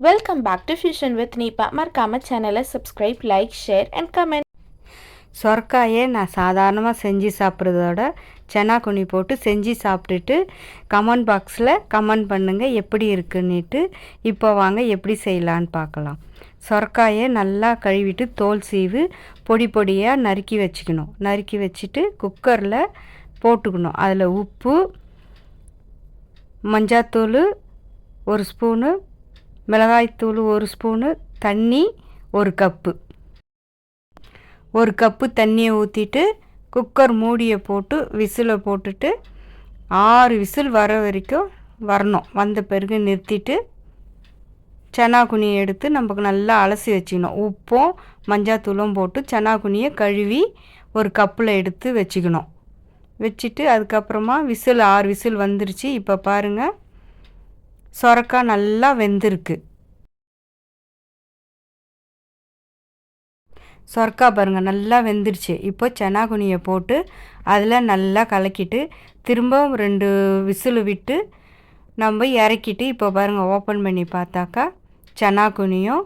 Welcome back to fusion with நீப்பா மறக்காம சேனலை subscribe like share and comment சொரக்காயே நான் சாதாரணமாக செஞ்சு சாப்பிட்றதோட சென்னா குனி போட்டு செஞ்சு சாப்பிட்டுட்டு கமெண்ட் பாக்ஸில் கமெண்ட் பண்ணுங்கள் எப்படி இருக்குன்னுட்டு இப்போ வாங்க எப்படி செய்யலான்னு பார்க்கலாம். சொரக்காயை நல்லா கழுவிட்டு தோல் சீவு பொடி பொடியாக நறுக்கி வச்சுக்கணும். நறுக்கி வச்சுட்டு குக்கரில் போட்டுக்கணும். அதில் உப்பு மஞ்சாத்தூள் ஒரு ஸ்பூனு மிளகாய்த்தூள் ஒரு ஸ்பூனு தண்ணி ஒரு கப்பு. ஒரு கப்பு தண்ணியை ஊற்றிட்டு குக்கர் மூடியை போட்டு விசிலை போட்டுட்டு ஆறு விசில் வர வரைக்கும் வரணும். வந்த பிறகு நிறுத்திட்டு சனாக்குனியை எடுத்து நமக்கு நல்லா அலசி வச்சுக்கணும். உப்பும் மஞ்சாத்தூளும் போட்டு சனாக்குனியை கழுவி ஒரு கப்பில் எடுத்து வச்சுக்கணும். வச்சுட்டு அதுக்கப்புறமா விசில் ஆறு விசில் வந்துருச்சு. இப்போ பாருங்கள் சொரக்காய் நல்லா வெந்திருக்கு. சொரக்கா பாருங்கள் நல்லா வெந்துருச்சு. இப்போ செனாகுனியை போட்டு அதில் நல்லா கலக்கிட்டு திரும்பவும் ரெண்டு விசில் விட்டு நம்ம இறக்கிட்டு இப்போ பாருங்கள் ஓப்பன் பண்ணி பார்த்தாக்கா செனாகுனியும்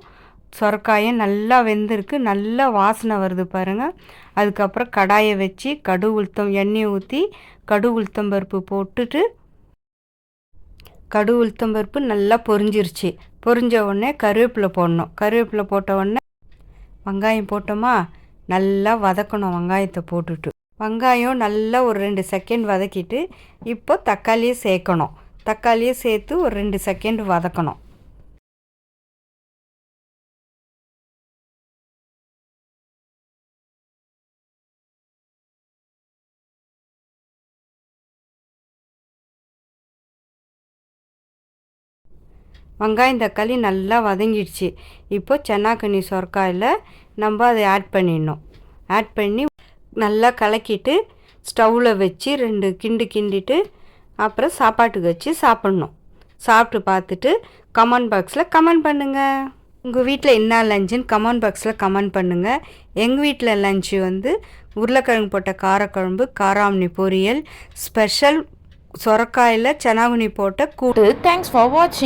சொரக்காயும் நல்லா வெந்திருக்கு. நல்லா வாசனை வருது பாருங்கள் அதுக்கப்புறம் கடாயை வச்சு கடு உளுத்தம் எண்ணெயை ஊற்றி கடு உளுத்தம் பருப்பு போட்டுட்டு கடுகு உளுத்தம் பருப்பு நல்லா பொரிஞ்சிருச்சு. பொரிஞ்ச உடனே கருவேப்பிலை போடணும். கருவேப்பிலை போட்ட உடனே வெங்காயம் போட்டோமா? நல்லா வதக்கணும் வெங்காயத்தை போட்டுட்டு. வெங்காயம் நல்லா ஒரு ரெண்டு செகண்ட் வதக்கிட்டு இப்போ தக்காளியை சேர்க்கணும். தக்காளியை சேர்த்து ஒரு ரெண்டு செகண்ட் வதக்கணும். வெங்காயம் தக்காளி நல்லா வதங்கிடுச்சு. இப்போ சென்னாக்கண்ணி சொர்க்காயில் நம்ம அதை ஆட் பண்ணிடணும். ஆட் பண்ணி நல்லா கலக்கிட்டு ஸ்டவ்வில் வச்சு ரெண்டு கிண்டு கிண்டிட்டு அப்புறம் சாப்பாட்டுக்கு வச்சு சாப்பிட்ணும். சாப்பிட்டு பார்த்துட்டு கமெண்ட் பாக்ஸில் கமெண்ட் பண்ணுங்கள் உங்கள் வீட்டில் என்ன லஞ்சுன்னு கமெண்ட் பாக்ஸில் கமெண்ட் பண்ணுங்கள் எங்கள் வீட்டில் லஞ்சு வந்து உருளைக்கிழங்கு போட்ட காரக்குழம்பு காராமணி பொரியல் ஸ்பெஷல் சொரக்காயில் சனாகுனி போட்ட கூட்டு. தேங்க்ஸ் ஃபார் வாட்சிங்